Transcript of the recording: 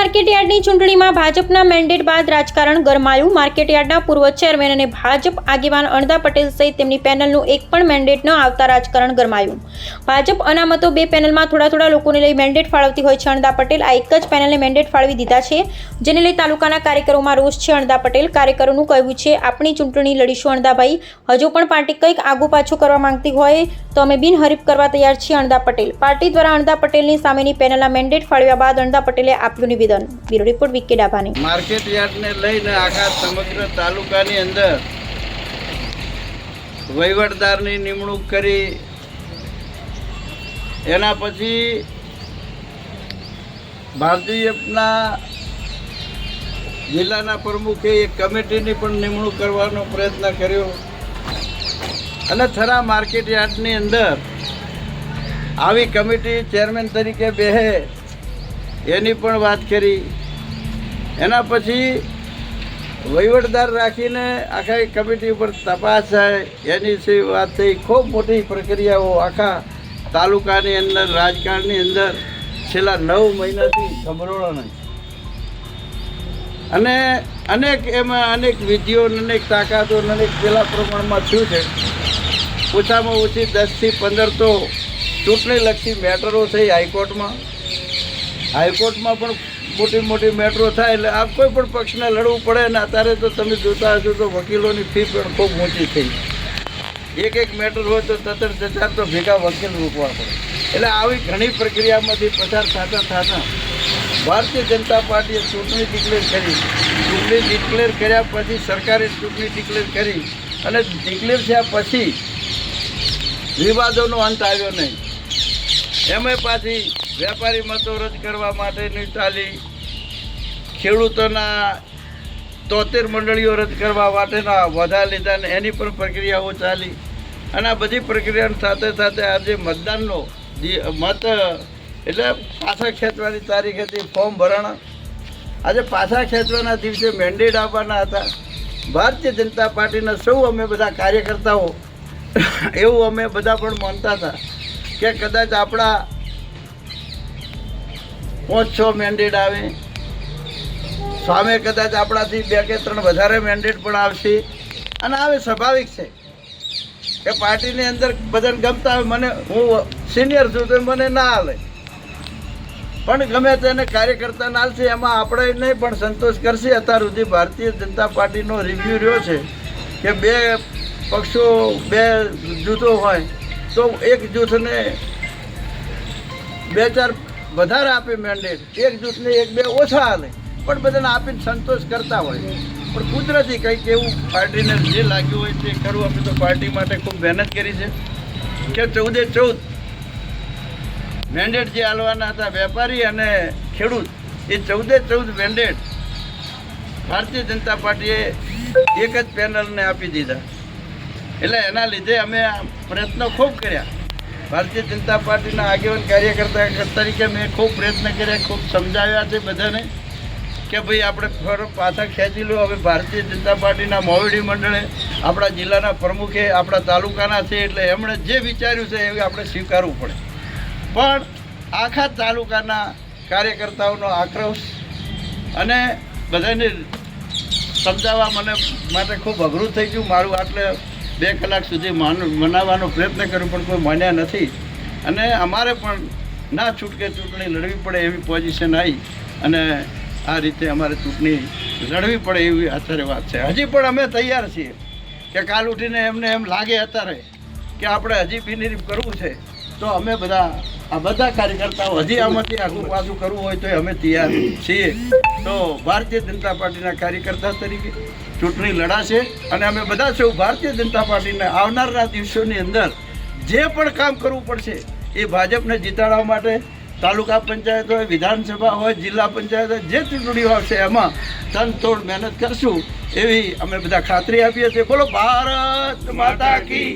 માર્કેટયાર્ડની ચૂંટણીમાં ભાજપના મેન્ડેટ બાદ રાજકારણ ગરમાયું. માર્કેટયાર્ડના પૂર્વ ચેરમેન અને ભાજપ આગેવાન અણદા પટેલ સહિત તેમની પેનલનું એક પણ મેન્ડેટ ન આવતા રાજકારણ ગરમાયું. ભાજપ અનામતો બે પેનલમાં થોડા થોડા લોકોને લઈ મેન્ડેટ ફાળવતી હોય છે. અણદા પટેલ આ એક જ પેનલને મેન્ડેટ ફાળવી દીધા છે, જેને લઈ તાલુકાના કાર્યકરોમાં રોષ છે. અણદા પટેલ કાર્યકરોનું કહેવું છે, આપણી ચૂંટણી લડીશું અણદાભાઈ હજુ પણ પાર્ટી કંઈક આગુ પાછું કરવા માંગતી હોય તો અમે બિનહરીફ કરવા તૈયાર છીએ અણદા પટેલ. પાર્ટી દ્વારા અણદા પટેલની સામેની પેનલના મેન્ડેટ ફાળવ્યા બાદ અણદા પટેલે આપ્યું નિવેદન. બ્યુરો રિપોર્ટ વિકે ડાભાની. માર્કેટ યાર્ડને લઈને આખા સમગ્ર તાલુકાની અંદર વહીવટદારની નિમણૂક કરી, એના પછી ભારતીયના જિલ્લાના પ્રમુખે એક કમિટીની પણ નિમણૂક કરવાનો પ્રયત્ન કર્યો. અને થરા માર્કેટ યાર્ડની અંદર આવી કમિટી ચેરમેન તરીકે બેહે, એની પણ વાત કરી. એના પછી વહીવટદાર રાખીને આખા કમિટી ઉપર તપાસ થાય. એની છે વાત થઈ. ખૂબ મોટી પ્રક્રિયાઓ આખા તાલુકાની અંદર, રાજકારણની અંદર છેલ્લા નવ મહિનાથી સંભળોળો નહીં. અને અનેક એમાં અનેક વિધિઓ અનેક તાકાતો અને અનેક પેલા પ્રમાણમાં થયું છે. ઓછામાં ઓછી દસથી પંદર તો ચૂંટણીલક્ષી મેટરો થઈ હાઈકોર્ટમાં. હાઈકોર્ટમાં પણ મોટી મોટી મેટ્રો થાય એટલે આ કોઈ પણ પક્ષને લડવું પડે ને અત્યારે તો તમે જોતા હશો તો વકીલોની ફી પણ ખૂબ ઊંચી થઈ એક એક મેટર હોય તો તતર તચાર તો ભેગા વકીલ રોકવા પડે. એટલે આવી ઘણી પ્રક્રિયામાંથી પસાર થતા થતા ભારતીય જનતા પાર્ટીએ ચૂંટણી ડિક્લેર કરી. ચૂંટણી ડિક્લેર કર્યા પછી સરકારે ચૂંટણી ડિક્લેર કરી. અને ડિક્લેર થયા પછી વિવાદોનો અંત આવ્યો નહીં. એમાં પાછી વેપારી મતો રદ કરવા માટેની ચાલી ખેડૂતોના તોતેર મંડળીઓ રદ કરવા માટેના વધા લીધા ને એની પણ પ્રક્રિયાઓ ચાલી. અને આ બધી પ્રક્રિયાની સાથે સાથે આજે મતદાનનો મત, એટલે પાછા ખેંચવાની તારીખ હતી, ફોર્મ ભરાણા આજે પાછા ખેંચવાના દિવસે મેન્ડેટ આપવાના હતા. ભારતીય જનતા પાર્ટીના સૌ અમે બધા કાર્યકર્તાઓ એવું અમે બધા પણ માનતા હતા કે કદાચ આપણા પાંચ છ મેન્ડેટ આવે. સામે કદાચ આપણાથી બે કે ત્રણ વધારે મેન્ડેટ પણ આવશે અને આવે સ્વાભાવિક છે કે પાર્ટીની અંદર બધાને ગમતા હોય, મને હું સિનિયર છું તો મને ના હાલે. પણ ગમે તેને કાર્યકર્તા ના હાલશે, એમાં આપણે નહીં પણ સંતોષ કરશે. અત્યાર સુધી ભારતીય જનતા પાર્ટીનો રિવ્યૂ રહ્યો છે કે બે પક્ષો બે જૂથો હોય, તો એક જૂથને બે ચાર વધારે આપે મેન્ડેટ એક જૂથને એક બે ઓછા હાલે પણ બધાને આપીને સંતોષ કરતા હોય. પણ કુદરતી કંઈક એવું પાર્ટીને જે લાગ્યું હોય તે કરવું, અમે તો પાર્ટી માટે ખૂબ મહેનત કરી છે. કે ચૌદે ચૌદ મેન્ડેટ જે હાલવાના હતા, વેપારી અને ખેડૂત, એ ચૌદે ચૌદ મેન્ડેટ ભારતીય જનતા પાર્ટીએ એક જ પેનલને આપી દીધા. એટલે એના લીધે અમે પ્રયત્નો ખૂબ કર્યા. ભારતીય જનતા પાર્ટીના આગેવાન કાર્યકર્તા તરીકે મેં ખૂબ પ્રયત્ન કર્યા, ખૂબ સમજાવ્યા છે બધાને કે ભાઈ આપણે ફર પાછા ખેંચી લો. હવે ભારતીય જનતા પાર્ટીના મોવડી મંડળે આપણા જિલ્લાના પ્રમુખે આપણા તાલુકાના છે એટલે એમણે જે વિચાર્યું છે એ આપણે સ્વીકારવું પડે. પણ આખા તાલુકાના કાર્યકર્તાઓનો આક્રોશ અને બધાને સમજાવવા મને માટે ખૂબ અઘરું થઈ ગયું. મારું આટલે બે કલાક સુધી માન, મનાવવાનો પ્રયત્ન કર્યો, પણ કોઈ માન્યા નથી. અને અમારે પણ ના છૂટકે ચૂંટણી લડવી પડે એવી પોઝિશન આવી અને આ રીતે અમારે ચૂંટણી લડવી પડે એવી અત્યારે વાત છે. હજી પણ અમે તૈયાર છીએ કે કાલ ઉઠીને એમને એમ લાગે અત્યારે કે આપણે હજી બિનરીફ કરવું છે. તો અમે બધા આ બધા કાર્યકર્તાઓ હજી આમાંથી આગું પાછું કરવું હોય તો અમે તૈયાર છીએ. તો ભારતીય જનતા પાર્ટીના કાર્યકર્તા તરીકે ચૂંટણી લડાશે અને અમે બધા સૌ ભારતીય જનતા પાર્ટીના આવનારના દિવસોની અંદર જે પણ કામ કરવું પડશે એ ભાજપને જીતાડવા માટે તાલુકા પંચાયત હોય, વિધાનસભા હોય, જિલ્લા પંચાયત હોય, જે ચૂંટણીઓ આવશે એમાં તન તોડ મહેનત કરશું એવી અમે બધા ખાતરી આપીએ છીએ. બોલો, ભારત માતા કી